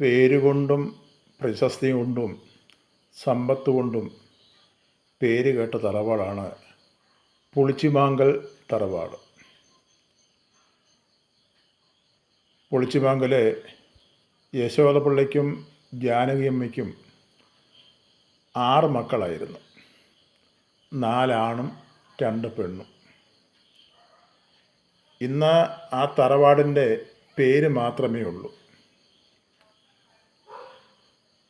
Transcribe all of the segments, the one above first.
പേരുകൊണ്ടും പ്രശസ്തി കൊണ്ടും സമ്പത്ത് കൊണ്ടും പേര് കേട്ട തറവാടാണ് പുളിച്ചിമാങ്കൽ തറവാട്. പുളിച്ചിമാങ്കൽ യശോദപിള്ളയ്ക്കും ജാനകിയമ്മയ്ക്കും ആറ് മക്കളായിരുന്നു. നാലാണും രണ്ട് പെണ്ണും. ഇന്ന് ആ തറവാടിന്റെ പേര് മാത്രമേ ഉള്ളൂ.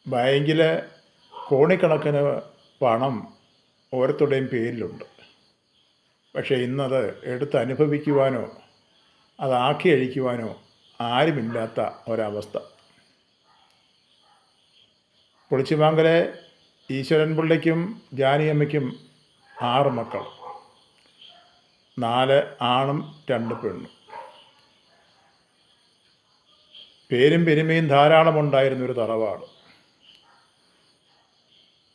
ബാങ്കിൽ കോടിക്കണക്കിന് പണം ഓരോരുത്തരുടെയും പേരിലുണ്ട്. പക്ഷേ ഇന്നത് എടുത്ത് അനുഭവിക്കുവാനോ അതാക്കി അഴിക്കുവാനോ ആരുമില്ലാത്ത ഒരവസ്ഥ. പൊളിച്ചുമാങ്കലെ ഈശ്വരൻ പിള്ളയ്ക്കും ജാനിയമ്മയ്ക്കും ആറ് മക്കൾ. നാല് ആണും രണ്ട് പെണ്ണും. പേരും പെരുമയും ധാരാളമുണ്ടായിരുന്നൊരു തറവാട്.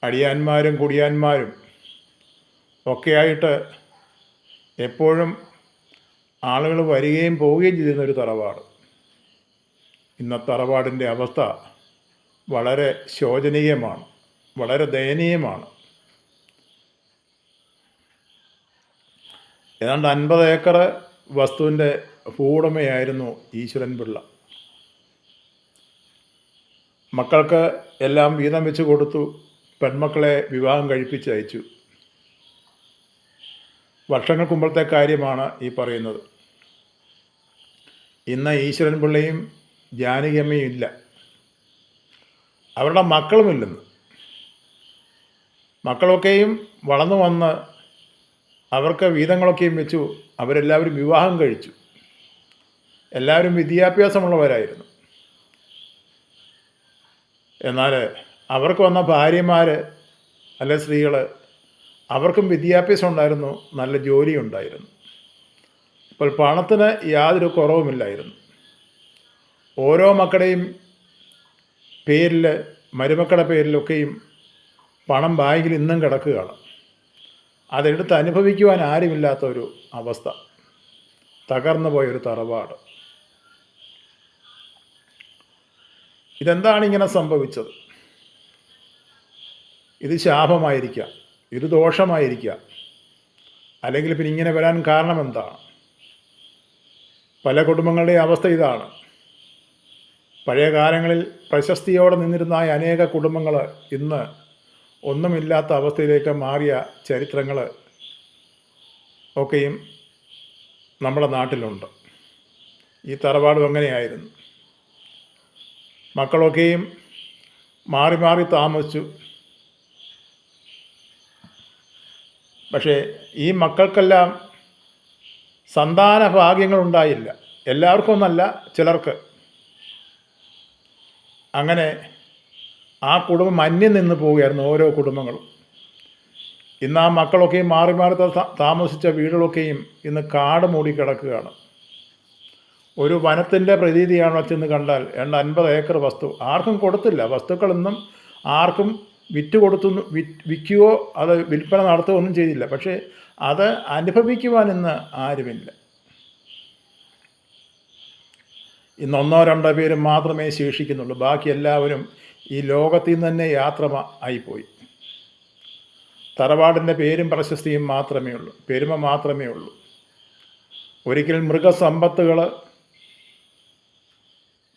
അടിയാന്മാരും കുടിയാന്മാരും ഒക്കെയായിട്ട് എപ്പോഴും ആളുകൾ വരികയും പോവുകയും ചെയ്തിരുന്ന ഒരു തറവാട്. ഇന്ന തറവാടിന്റെ അവസ്ഥ വളരെ ശോചനീയമാണ് വളരെ ദയനീയമാണ്. ഏതാണ്ട് അൻപത് ഏക്കർ വസ്തുവിന്റെ ഭൂവുടമയായിരുന്നു ഈശ്വരൻ പിള്ള. മക്കൾക്ക് എല്ലാം വീതം വെച്ച് കൊടുത്തു. പെൺമക്കളെ വിവാഹം കഴിപ്പിച്ച് അയച്ചു. വർഷങ്ങൾക്ക് മുമ്പത്തെ കാര്യമാണ് ഈ പറയുന്നത്. ഇന്ന് ഈശ്വരൻ പിള്ളയും ജാനകിയമ്മയും ഇല്ല. അവരുടെ മക്കളുമില്ലെന്ന്. മക്കളൊക്കെയും വളർന്നു വന്ന് അവർക്ക് വീതങ്ങളൊക്കെയും വെച്ചു അവരെല്ലാവരും വിവാഹം കഴിച്ചു. എല്ലാവരും വിദ്യാഭ്യാസമുള്ളവരായിരുന്നു. എന്നാൽ അവർക്ക് വന്ന ഭാര്യമാർ അല്ലെ സ്ത്രീകൾ അവർക്കും വിദ്യാഭ്യാസം ഉണ്ടായിരുന്നു നല്ല ജോലി ഉണ്ടായിരുന്നു അപ്പോൾ പണത്തിന് യാതൊരു കുറവുമില്ലായിരുന്നു. ഓരോ മക്കളുടെയും പേരിൽ മരുമക്കളുടെ പേരിലൊക്കെയും പണം ബാങ്കിൽ ഇന്നും കിടക്കുകയാണ്. അതെടുത്ത് അനുഭവിക്കുവാൻ ആരുമില്ലാത്ത ഒരു അവസ്ഥ. തകർന്നു പോയൊരു തറവാട്. ഇതെന്താണ് ഇങ്ങനെ സംഭവിച്ചത്? ഇത് ശാപമായിരിക്കാം ഇത് ദോഷമായിരിക്കാം അല്ലെങ്കിൽ പിന്നെ ഇങ്ങനെ വരാൻ കാരണം എന്താണ് പല കുടുംബങ്ങളുടെയും അവസ്ഥ ഇതാണ്. പഴയ കാലങ്ങളിൽ പ്രശസ്തിയോടെ നിന്നിരുന്ന അനേക കുടുംബങ്ങൾ ഇന്ന് ഒന്നുമില്ലാത്ത അവസ്ഥയിലേക്ക് മാറിയ ചരിത്രങ്ങൾ ഒക്കെയും നമ്മുടെ നാട്ടിലുണ്ട്. ഈ തറവാടും അങ്ങനെയായിരുന്നു. മക്കളൊക്കെയും മാറി മാറി താമസിച്ചു. പക്ഷേ ഈ മക്കൾക്കെല്ലാം സന്താന ഭാഗ്യങ്ങളുണ്ടായില്ല എല്ലാവർക്കും ഒന്നല്ല ചിലർക്ക്. അങ്ങനെ ആ കുടുംബം അന്യം നിന്ന് പോവുകയായിരുന്നു ഓരോ കുടുംബങ്ങളും. ഇന്ന് ആ മക്കളൊക്കെയും മാറി മാറി താമസിച്ച വീടുകളൊക്കെയും ഇന്ന് കാട് മൂടി കിടക്കുകയാണ്. ഒരു വനത്തിന്റെ പ്രതീതിയാണ് ചെന്ന് കണ്ടാൽ രണ്ട് അൻപത് ഏക്കർ വസ്തു. ആർക്കും കൊടുത്തില്ല. വസ്തുക്കളൊന്നും ആർക്കും വിറ്റ് വിറ്റ് വിൽക്കുകയോ അത് വിൽപ്പന നടത്തുകയോ ഒന്നും ചെയ്തില്ല. പക്ഷേ അത് അനുഭവിക്കുവാൻ ഇന്ന് ആരുമില്ല. ഇന്ന് ഒന്നോ രണ്ടോ പേര് മാത്രമേ ശേഷിക്കുന്നുള്ളൂ. ബാക്കി എല്ലാവരും ഈ ലോകത്തിൽ നിന്ന് തന്നെ യാത്ര ആയിപ്പോയി. തറവാടിന്റെ പേരും പ്രശസ്തിയും മാത്രമേ ഉള്ളൂ. പെരുമ മാത്രമേ ഉള്ളൂ. ഒരിക്കൽ മൃഗസമ്പത്തുകൾ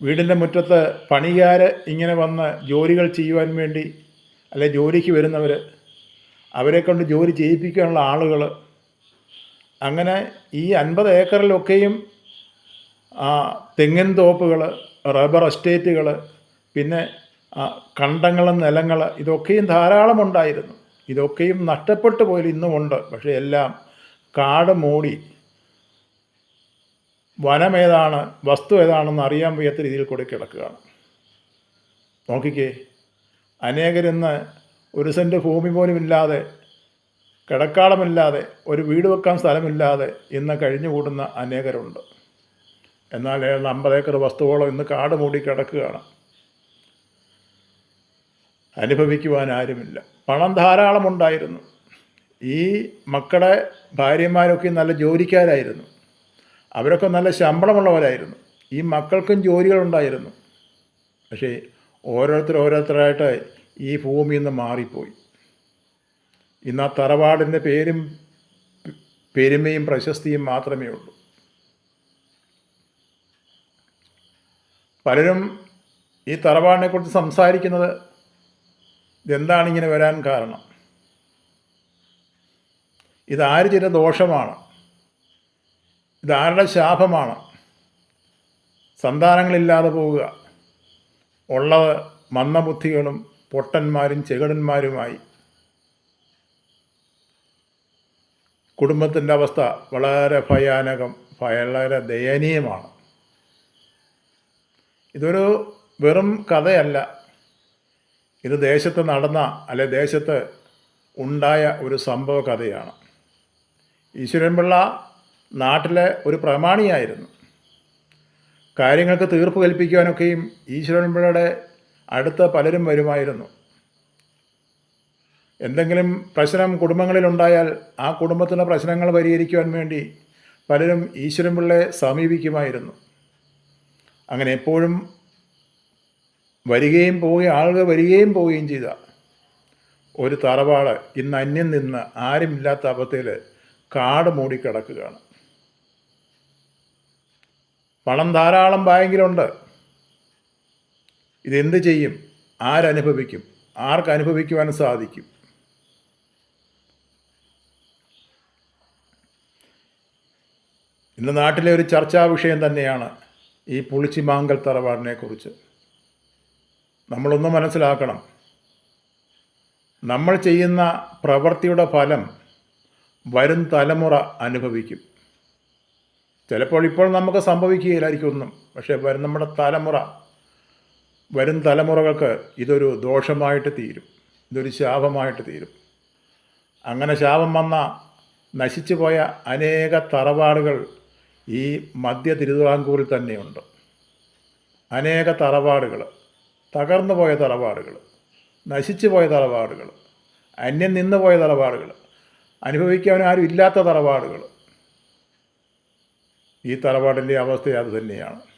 വീടിന്റെ മുറ്റത്ത് പണിക്കാർ ഇങ്ങനെ വന്ന് ജോലികൾ ചെയ്യുവാൻ വേണ്ടി അല്ലെ ജോലിക്ക് വരുന്നവർ അവരെ കൊണ്ട് ജോലി ചെയ്യിപ്പിക്കാനുള്ള ആളുകൾ അങ്ങനെ ഈ അൻപത് ഏക്കറിലൊക്കെയും തെങ്ങിൻ തോപ്പുകൾ റബ്ബർ എസ്റ്റേറ്റുകൾ പിന്നെ കണ്ടങ്ങളും നിലങ്ങൾ ഇതൊക്കെയും ധാരാളം ഉണ്ടായിരുന്നു. ഇതൊക്കെയും നഷ്ടപ്പെട്ടു പോയാൽ ഇന്നുമുണ്ട് പക്ഷേ എല്ലാം കാട് മൂടി. ഏതാണ് വസ്തു ഏതാണെന്ന് അറിയാൻ വയ്യാത്ത രീതിയിൽ കൂടി കിടക്കുകയാണ്. നോക്കിക്കേ. അനേകരിന്ന് ഒരു സെന്റ് ഭൂമി പോലും ഇല്ലാതെ കിടക്കാളമില്ലാതെ ഒരു വീട് വെക്കാൻ സ്ഥലമില്ലാതെ ഇന്ന് കഴിഞ്ഞു കൂടുന്ന അനേകരുണ്ട്. എന്നാൽ ഏതാണ്ട് അമ്പത് ഏക്കർ വസ്തുവോളം ഇന്ന് കാട് മൂടി കിടക്കുകയാണ്. അനുഭവിക്കുവാൻ ആരുമില്ല. പണം ധാരാളമുണ്ടായിരുന്നു ഈ മക്കളെ ഭാര്യമാരൊക്കെ നല്ല ജോലിക്കാരായിരുന്നു. അവരൊക്കെ നല്ല ശമ്പളമുള്ളവരായിരുന്നു. ഈ മക്കൾക്കും ജോലികളുണ്ടായിരുന്നു. പക്ഷേ ഓരോരുത്തർ ഓരോരുത്തരായിട്ട് ഈ ഭൂമിയിൽ നിന്ന് മാറിപ്പോയി. ഇന്ന് ആ തറവാടിന്റെ പേരും പെരുമയും പ്രശസ്തിയും മാത്രമേ ഉള്ളൂ. പലരും ഈ തറവാടിനെക്കുറിച്ച് സംസാരിക്കുന്നത് ഇതെന്താണ് ഇങ്ങനെ വരാൻ കാരണം? ഇതാര് ചില ദോഷമാണ്? ഇതാരുടെ ശാപമാണ്? സന്താനങ്ങളില്ലാതെ പോവുക. ഉള്ളത് മന്ദബുദ്ധികളും പൊട്ടന്മാരും ചെകടന്മാരുമായി കുടുംബത്തിന്റെ അവസ്ഥ വളരെ ഭയാനകം വളരെ ദയനീയമാണ്. ഇതൊരു വെറും കഥയല്ല. ഇത് ദേശത്ത് നടന്ന അല്ലെ ദേശത്ത് ഉണ്ടായ ഒരു സംഭവ കഥയാണ്. ഈശ്വരൻപിള്ള നാട്ടിലെ ഒരു പ്രമാണിയായിരുന്നു. കാര്യങ്ങൾക്ക് തീർപ്പ് കൽപ്പിക്കുവാനൊക്കെയും ഈശ്വരൻപിള്ളയുടെ അടുത്ത പലരും വരുമായിരുന്നു. എന്തെങ്കിലും പ്രശ്നം കുടുംബങ്ങളിലുണ്ടായാൽ ആ കുടുംബത്തിന്റെ പ്രശ്നങ്ങൾ പരിഹരിക്കുവാൻ വേണ്ടി പലരും ഈശ്വരൻപിള്ളയെ സമീപിക്കുമായിരുന്നു. അങ്ങനെ എപ്പോഴും വരികയും പോവുകയും ആളുകൾ വരികയും പോവുകയും ചെയ്ത ഒരു തറവാട് ഇന്ന് അന്യം നിന്ന് ആരുമില്ലാത്ത അവസ്ഥയിൽ കാട് മൂടിക്കിടക്കുകയാണ്. പണം ധാരാളം ബാങ്കിലുണ്ട് ഇതെന്ത് ചെയ്യും? ആരനുഭവിക്കും? ആർക്ക് അനുഭവിക്കുവാൻ സാധിക്കും? ഇന്ന് നാട്ടിലെ ഒരു ചർച്ചാ വിഷയം തന്നെയാണ് ഈ പുളിച്ചിമാങ്കൽ മാങ്കൽ തറവാടിനെക്കുറിച്ച്. നമ്മളൊന്ന് മനസ്സിലാക്കണം. നമ്മൾ ചെയ്യുന്ന പ്രവൃത്തിയുടെ ഫലം വരും തലമുറ അനുഭവിക്കും. ചിലപ്പോൾ ഇപ്പോൾ നമുക്ക് സംഭവിക്കുകയില്ലായിരിക്കും ഒന്നും. പക്ഷേ വരും നമ്മുടെ തലമുറ വരും തലമുറകൾക്ക് ഇതൊരു ദോഷമായിട്ട് തീരും. ഇതൊരു ശാപമായിട്ട് തീരും. അങ്ങനെ ശാപം വന്ന നശിച്ചു പോയ അനേക തറവാടുകൾ ഈ മധ്യ തിരുവിതാംകൂറിൽ തന്നെയുണ്ട്. അനേക തറവാടുകൾ തകർന്നു പോയ തറവാടുകൾ നശിച്ചു പോയ തറവാടുകൾ അന്യം നിന്ന് പോയ തറവാടുകൾ അനുഭവിക്കാൻ ആരും ഇല്ലാത്ത തറവാടുകൾ ഈ തറവാടിന്റെ അവസ്ഥ അത് തന്നെയാണ്.